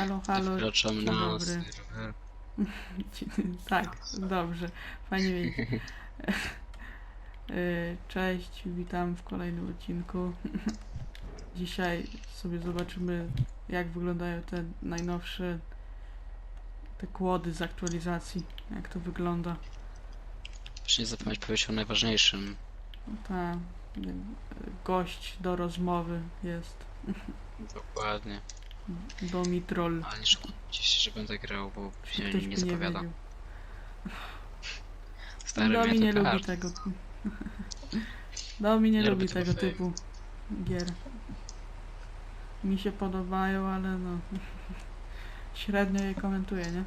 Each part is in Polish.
Halo, halo. Wkraczam na dobry. serwer. tak, dobrze. Fajnie wiedzieć. Y, Cześć, witam w kolejnym odcinku. Dzisiaj sobie zobaczymy, jak wyglądają te najnowsze te kłody z aktualizacji. Jak to wygląda. Właśnie zapomnieć powiedzieć o najważniejszym. Ta y, gość do rozmowy jest Dokładnie. Domitrol. Ale nie szukajcie się, że będę grał, bo się ktoś nie by nie zapowiada. wiedział. Stary Domi nie lubi każdy. tego. Domi nie, Nie lubi lubię tego tego fejmu. typu gier. Mi się podobają, ale no. Średnio je komentuję, nie?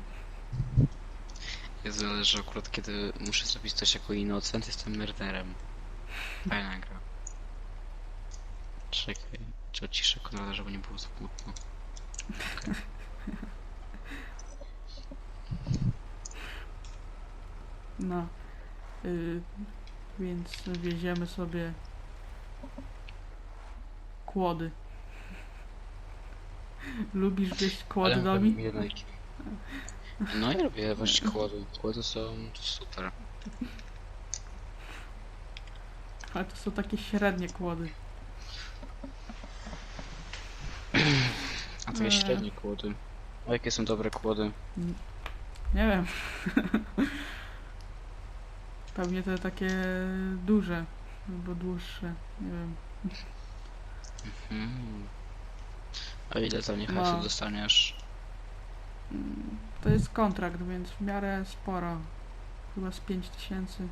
Ja zależy akurat kiedy muszę zrobić coś jako innocent, jestem murderem. Fajna gra. Czekaj, czy ciszę Konrada, żeby nie było smutno. No. Y, więc wieziemy sobie kłody. Lubisz wieść kłody Ale Domi? No ja lubię właśnie kłody. Kłody są super. Ale to są takie średnie kłody. Takie Eee. średnie kłody. A jakie są dobre kłody? Nie wiem. Pewnie te takie duże albo dłuższe. Nie wiem. Hmm. A ile za nie No. hajsu dostaniesz? Mm, To jest kontrakt, więc w miarę sporo. Chyba z 5000.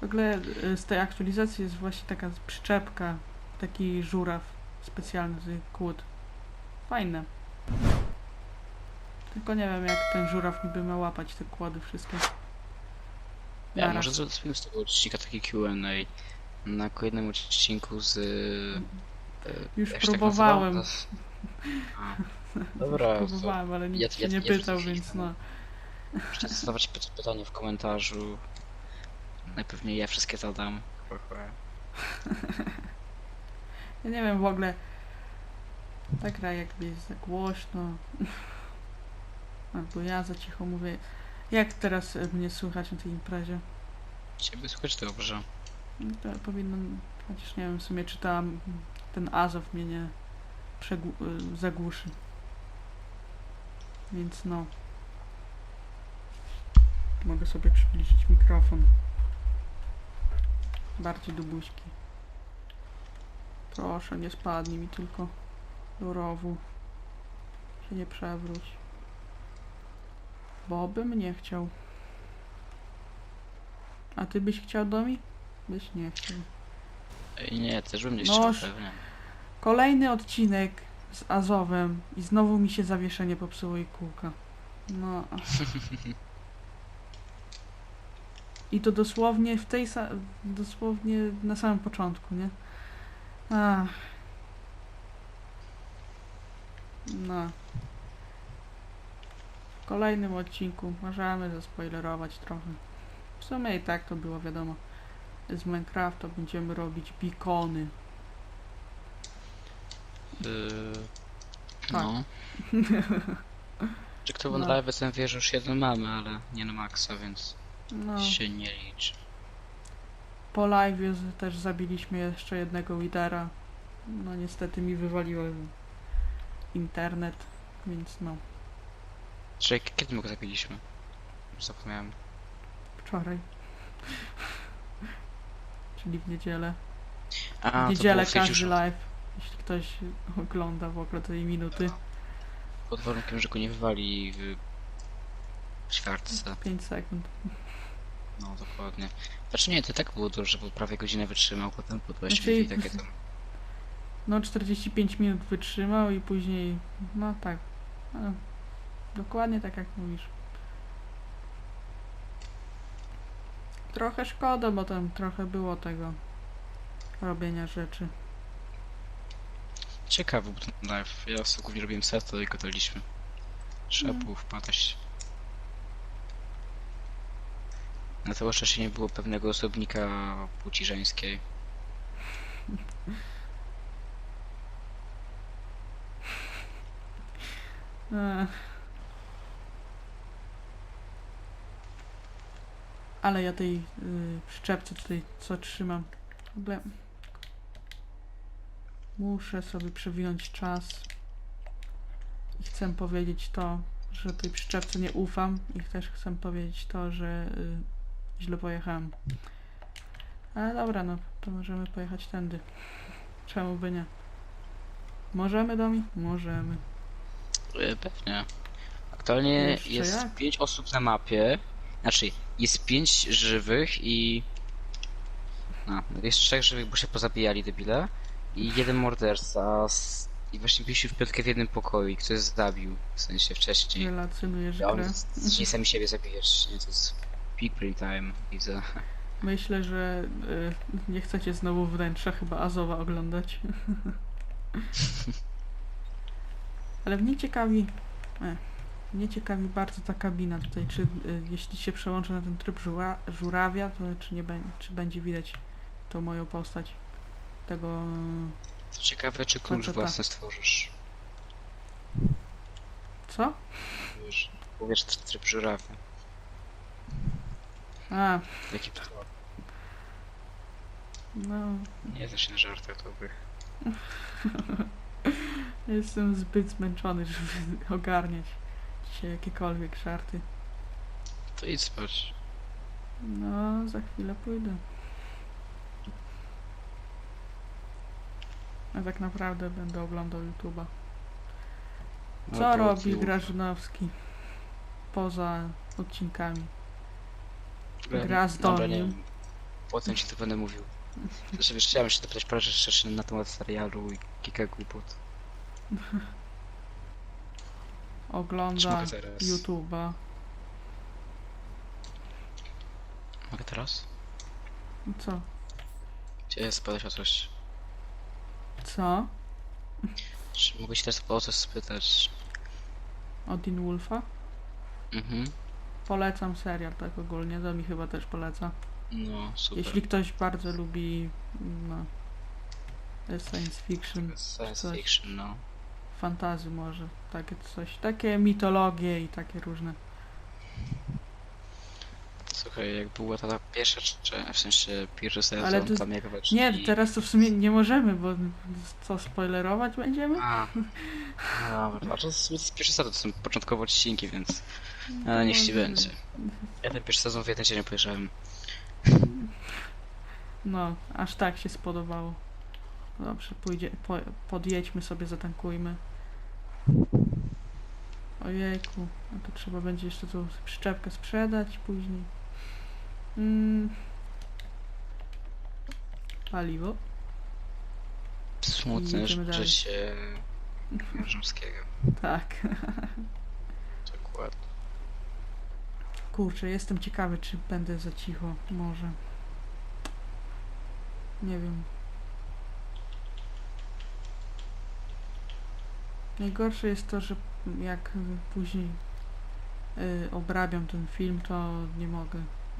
W ogóle y, z tej aktualizacji jest właśnie taka przyczepka, taki żuraw specjalny kłód. Fajne. Tylko nie wiem jak ten żuraw niby ma łapać te kłody wszystkie. Ja może zrobimy z tego odcinka taki Q&A na kolejnym odcinku z... e, Już jak się tak próbowałem. A, Dobra, to Próbowałem, ale nikt ja- się ja- nie ja pytał, więc no. możecie zadawać py- pytanie w komentarzu. Najpewniej ja wszystkie zadam. Ja nie wiem w ogóle. Ta gra jakby jest za głośno. Albo ja za cicho mówię. Jak teraz e, mnie słychać na tej imprezie? Ciebie słychać dobrze. No To powinno. Chociaż nie wiem, w sumie czy tam ten Azow mnie nie przegł- y, zagłuszy. Więc no. Mogę sobie przybliżyć mikrofon. Bardziej do buźki. Proszę, nie spadnij mi tylko do rowu. Się nie przewróć. Bo bym nie chciał. A ty byś chciał do mi? Byś nie chciał. Ej, nie, też bym nie No, chciał pewnie. Kolejny odcinek z Azowem i znowu mi się zawieszenie popsuło i kółka. No. I to dosłownie w tej sa- dosłownie na samym początku, nie? Ach. No. W kolejnym odcinku możemy zaspoilerować trochę. W sumie i tak to było wiadomo. Z Minecrafta będziemy robić beacony. Yy, Tak. No. Czy kto No. no. live ten wie, że już jeden mamy, ale nie na maksa, więc No. się nie liczy. Po live też zabiliśmy jeszcze jednego lidera. No niestety mi wywaliło internet, więc no, Czy kiedy my go zabiliśmy? Już zapomniałem. wczoraj. Czyli w niedzielę. A, W niedzielę każdy live, jeśli ktoś ogląda w ogóle tej minuty. Pod warunkiem, że go nie wywali w ćwiartce. 5 sekund. No, dokładnie. Znaczy nie, to tak było dużo, bo prawie godzinę wytrzymał, potem po 20 Znaczy- i takie tam. No 45 minut wytrzymał i później, no tak. No, dokładnie tak jak mówisz. Trochę szkoda, bo tam trochę było tego robienia rzeczy. Ciekawy był ten live. Ja sobie głównie robiłem seto i gadaliśmy. Trzeba Mm. było wpadać. Na całe szczęście nie było pewnego osobnika płci żeńskiej. Ale ja tej y, przyczepce tutaj co trzymam. Muszę sobie przewinąć czas. I chcę powiedzieć to, że tej przyczepce nie ufam. I też chcę powiedzieć to, że y, źle pojechałem. Ale dobra, no to możemy pojechać tędy. Czemu by nie? Możemy, Domi? Możemy. E, Pewnie. Aktualnie Jeszcze jest jak? 5 osób na mapie. Znaczy, jest 5 żywych i. A, jest 3 żywych, bo się pozabijali debile. I jeden morderca. Z... I właśnie byliśmy w piątkę w jednym pokoju i ktoś zabił. W sensie wcześniej. Relacjonujesz A grę. oni zaczęli sami siebie zabijać. Nie, to jest brain time, widzę. Myślę, że y, nie chcecie znowu wnętrza chyba Azowa oglądać. Ale mnie ciekawi. E, mnie ciekawi bardzo ta kabina tutaj. Czy y, jeśli się przełączę na ten tryb żura, żurawia, to czy, nie będzie, czy będzie widać tą moją postać? Tego. To ciekawe, czy klucz tak. własny stworzysz. Co? Wiesz, powiesz tryb żurawia. A, Jaki to? no. Nie, to się na żartach dobrych. Jestem zbyt zmęczony, żeby ogarniać dzisiaj jakiekolwiek żarty. To idź spać. No, za chwilę pójdę. A tak naprawdę będę oglądał YouTube'a. No, Co to robi. Grażynowski poza odcinkami? Gra z Dobra, nie wiem. Potem ci to będę mówił. Znaczy, wiesz, chciałem się dopytać parę rzeczy na temat serialu i kilka głupot. Czy Ogląda mogę teraz? YouTube'a. Mogę teraz? No Co? Jest spadać o coś? Co? Czy mogę się teraz o coś spytać? Odin Wolfa? Mhm. Polecam serial tak ogólnie, to mi chyba też poleca. No, super. Jeśli ktoś bardzo lubi no, science fiction, Science coś. fiction, no. fantazy może, takie coś, takie mitologie i takie różne. Jak była ta, ta pierwsza, czy w sensie pierwszy sezon, Ale to- tam jak weszli... Nie, teraz to w sumie nie możemy, bo co, spoilerować będziemy? A, no dobra, a to jest, pierwszy sezon, to są początkowe odcinki, więc... Ale niech ci będzie. Ja ten pierwszy sezon w jeden dzień pojrzałem. No, aż tak się spodobało. Dobrze, pójdzie, po, podjedźmy sobie, zatankujmy. Ojejku, no to trzeba będzie jeszcze tą przyczepkę sprzedać później. Mm. Paliwo. Smutne Jedziemy dalej. życie rzymskiego. Tak. Dokładnie. Kurczę, jestem ciekawy, czy będę za cicho. Może. Nie wiem. Najgorsze jest to, że jak później y, obrabiam ten film, to nie mogę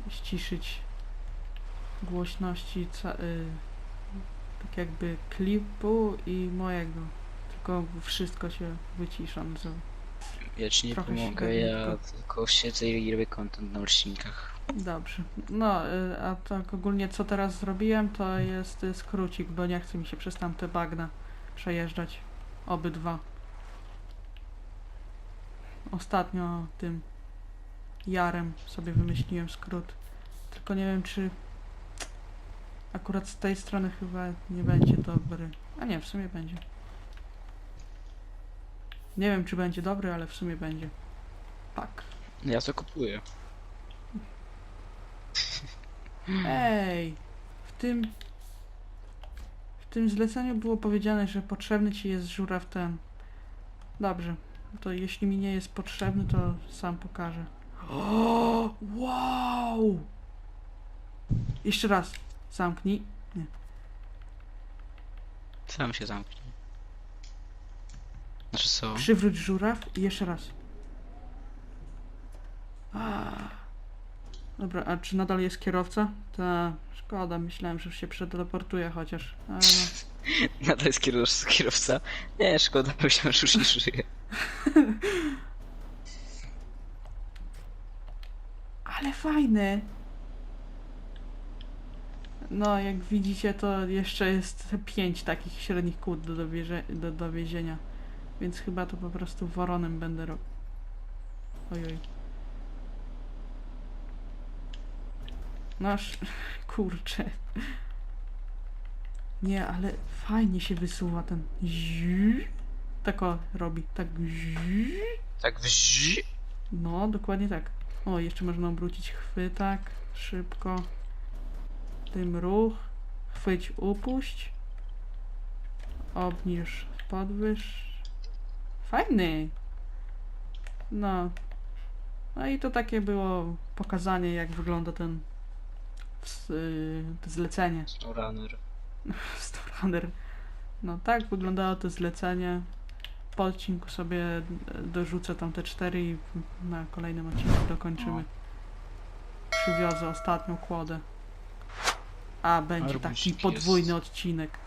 ściszyć głośności y, tak jakby klipu i mojego. Tylko wszystko się wycisza. To Ja ci nie pomogę, ja tylko- tylko siedzę i robię content na odcinkach. Dobrze. No, y, a tak ogólnie co teraz zrobiłem, to jest y, skrócik, bo nie chce mi się przez tamte bagna przejeżdżać. Obydwa. Ostatnio tym jarem sobie wymyśliłem skrót. Tylko nie wiem, czy akurat z tej strony chyba nie będzie dobry. A nie, w sumie będzie. Nie wiem, czy będzie dobry, ale w sumie będzie. Tak. Ja to kupuję. Ej, w tym w tym zleceniu było powiedziane, że potrzebny ci jest żuraw ten. Dobrze, to jeśli mi nie jest potrzebny, to sam pokażę. O, wow! Jeszcze raz. Zamknij. Sam się zamknij. Znaczy co? Przywróć żuraw i jeszcze raz. A. Dobra, a czy nadal jest kierowca? Ta, szkoda, myślałem, że się przeteleportuje chociaż. Ale no. Nadal jest kierowca. kierowca. Nie, szkoda, myślałem, że już nie żyje. Ale fajne! No, jak widzicie, to jeszcze jest pięć takich średnich kłód do, dowiezie, do dowiezienia. Więc chyba to po prostu woronem będę robił. Ojoj. Nasz... Kurczę. Nie, ale fajnie się wysuwa ten... Tak o, robi. Tak... Tak. No, dokładnie tak. O, jeszcze można obrócić chwytak. Szybko. Tym ruch. Chwyć, upuść. Obniż, podwyż. Fajny. No. No i to takie było pokazanie, jak wygląda ten y, to zlecenie. Runner. Storunner. No tak wyglądało to zlecenie. Po odcinku sobie e, dorzucę tam te cztery i na kolejnym odcinku dokończymy. Przywiozę ostatnią kłodę. A będzie taki podwójny jest. odcinek.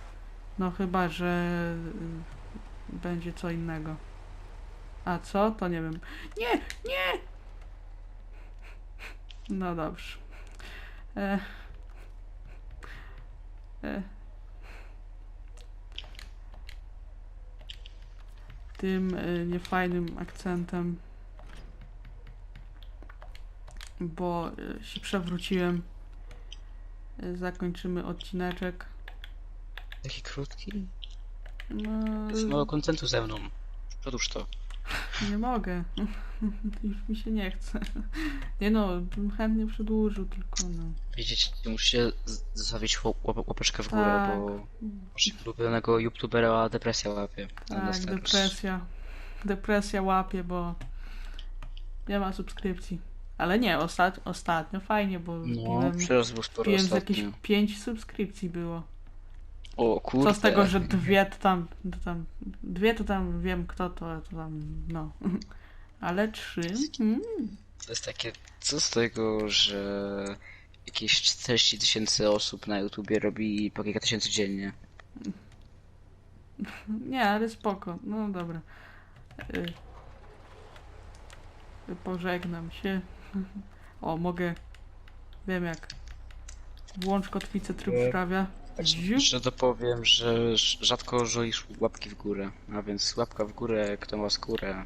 No chyba, że y, będzie co innego. A co? To nie wiem. Nie! Nie! No dobrze. E, e, tym y, niefajnym akcentem, bo y, się przewróciłem. Y, zakończymy odcineczek. Taki krótki. No, Jest mało kontentu ze mną. Produż to. Nie mogę. Już mi się nie chce. Nie no, bym chętnie przedłużył, tylko no. Widzicie, musicie z- zostawić łap- łap- łapeczkę w górę, Tak. bo waszego ulubionego youtubera depresja łapie. Tak, depresja. Depresja łapie, bo nie ma subskrypcji. Ale nie, ostat... ostatnio fajnie, bo No, wbiłem, przyrost był sporo wbiłem z jakieś ostatnio. 5 subskrypcji było. O kurde. Co z tego, że dwie to tam, to tam, dwie to tam wiem kto to, to tam, no. Ale trzy? Mm. To jest takie, co z tego, że jakieś 40 tysięcy osób na YouTubie robi po kilka tysięcy dziennie. Nie, ale spoko. No dobra. Y, Pożegnam się. O, mogę. Wiem jak. Włącz kotwicę tryb sprawia. Ziu. Że dopowiem, że ż- rzadko żolisz łapki w górę, a więc łapka w górę, kto ma skórę.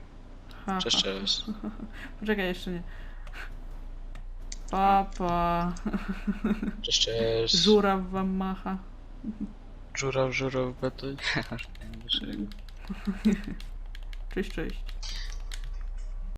Ha, Cześć, ha. cześć. Poczekaj, jeszcze nie. Papa. Cześć, cześć. Żuraw wam macha. Żuraw, żuraw, beton. Cześć, cześć.